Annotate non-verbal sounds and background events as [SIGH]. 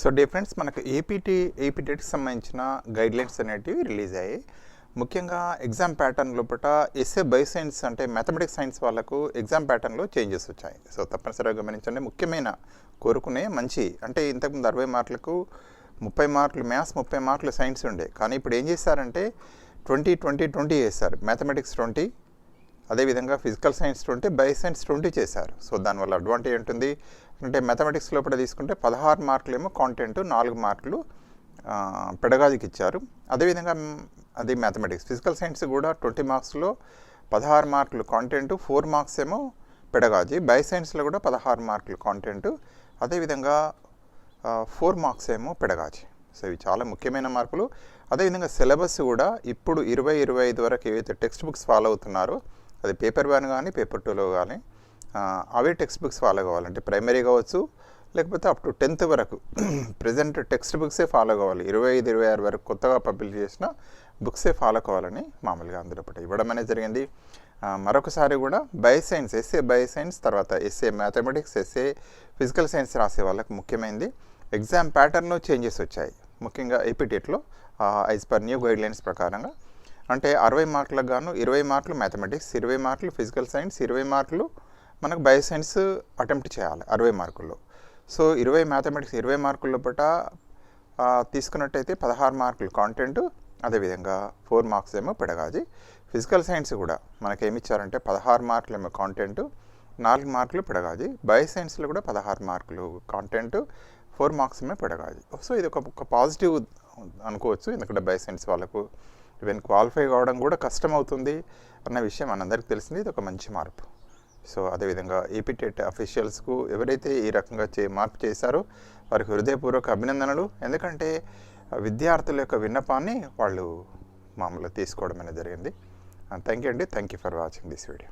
So difference మనకు APT ఏపీటీకి సంబంధించిన గైడ్లైన్స్ అనేటివి రిలీజ్ అయ్యాయి. ముఖ్యంగా ఎగ్జామ్ ప్యాటర్న్ లోపల ఎస్ఏ బై సైన్స్ అంటే మ్యాథమెటిక్స్ సైన్స్ వాళ్ళకు ఎగ్జామ్ ప్యాటర్న్లో చేంజెస్ వచ్చాయి. సో తప్పనిసరిగా గమనించండి. ముఖ్యమైన కోరుకునే మంచి అంటే ఇంతకుముందు అరవై మార్కులకు ముప్పై మార్కులు మ్యాథ్స్ ముప్పై మార్కులు సైన్స్ ఉండే. కానీ ఇప్పుడు ఏం చేశారంటే ట్వంటీ ట్వంటీ ట్వంటీ చేశారు. మ్యాథమెటిక్స్ ట్వంటీ అదేవిధంగా physical science twenty bio science twenty చేశారు. సో దానివల్ల అడ్వాంటేజ్ ఉంటుంది అంటే మెథమెటిక్స్ లోపల తీసుకుంటే పదహారు మార్కులు ఏమో కాంటెంట్ నాలుగు మార్కులు పెడగాజికి ఇచ్చారు. అదేవిధంగా అది మ్యాథమెటిక్స్. ఫిజికల్ సైన్స్ కూడా ట్వంటీ మార్క్స్లో పదహారు మార్కులు కాంటెంట్ ఫోర్ మార్క్స్ ఏమో పెడగాజీ బయో సైన్స్లో కూడా పదహారు మార్కులు కాంటెంట్ అదేవిధంగా ఫోర్ మార్క్స్ ఏమో పెడగాజీ సో ఇవి చాలా ముఖ్యమైన మార్కులు. అదేవిధంగా సిలబస్ కూడా ఇప్పుడు ఇరవై ఇరవై ఐదు వరకు ఏవైతే టెక్స్ట్ బుక్స్ ఫాలో అవుతున్నారో అది పేపర్ వన్ కానీ పేపర్ టూలో కానీ అవే టెక్స్ట్ బుక్స్ ఫాలో కావాలంటే ప్రైమరీ కావచ్చు లేకపోతే అప్ టు టెన్త్ వరకు [CLEARS THROAT] ప్రజెంట్ టెక్స్ట్ బుక్సే ఫాలో కావాలి. ఇరవై ఐదు ఇరవై ఆరు వరకు కొత్తగా పబ్లిష్ చేసిన బుక్సే ఫాలో కావాలని మామూలుగా అందులో ఒకటి ఇవ్వడం అనేది జరిగింది. మరొకసారి కూడా బయోసైన్స్ ఎస్ఏ బయోసైన్స్ తర్వాత SA mathematics SA physical science రాసే వాళ్ళకి ముఖ్యమైనది ఎగ్జామ్ ప్యాటర్న్లో చేంజెస్ వచ్చాయి. ముఖ్యంగా ఏపీటెట్లో ఐజ్ పర్ న్యూ గైడ్లైన్స్ ప్రకారంగా అంటే అరవై మార్కులకు గాను ఇరవై మార్కులు మ్యాథమెటిక్స్ ఇరవై మార్కులు ఫిజికల్ సైన్స్ ఇరవై మార్కులు మనకు బయో సైన్స్ అటెంప్ట్ చేయాలి అరవై మార్కుల్లో. సో ఇరవై మ్యాథమెటిక్స్ ఇరవై మార్కుల పట తీసుకున్నట్టయితే పదహారు మార్కులు కాంటెంట్ అదేవిధంగా ఫోర్ మార్క్స్ ఏమో పెడగాజీ. ఫిజికల్ సైన్స్ కూడా మనకి ఏమి ఇచ్చారంటే పదహారు మార్కులు ఏమో కాంటెంట్ నాలుగు మార్కులు పెడగాజీ. బయో సైన్స్లో కూడా పదహారు మార్కులు కాంటెంట్ ఫోర్ మార్క్స్ ఏమో పెడగాజీ. సో ఇది ఒక ఒక పాజిటివ్ అనుకోవచ్చు ఎందుకంటే బయో సైన్స్ వాళ్ళకు ఈవెన్ క్వాలిఫై కావడం కూడా కష్టం అవుతుంది అన్న విషయం మనందరికీ తెలిసింది. ఇది ఒక మంచి మార్పు. సో అదేవిధంగా ఏపీటెట్ అఫీషియల్స్కు ఎవరైతే ఈ రకంగా చే మార్పు చేశారో వారికి హృదయపూర్వక అభినందనలు. ఎందుకంటే విద్యార్థుల యొక్క విన్నపాన్ని వాళ్ళు మామూలుగా తీసుకోవడం అనేది జరిగింది థ్యాంక్ యూ అండి. Thank you for watching this video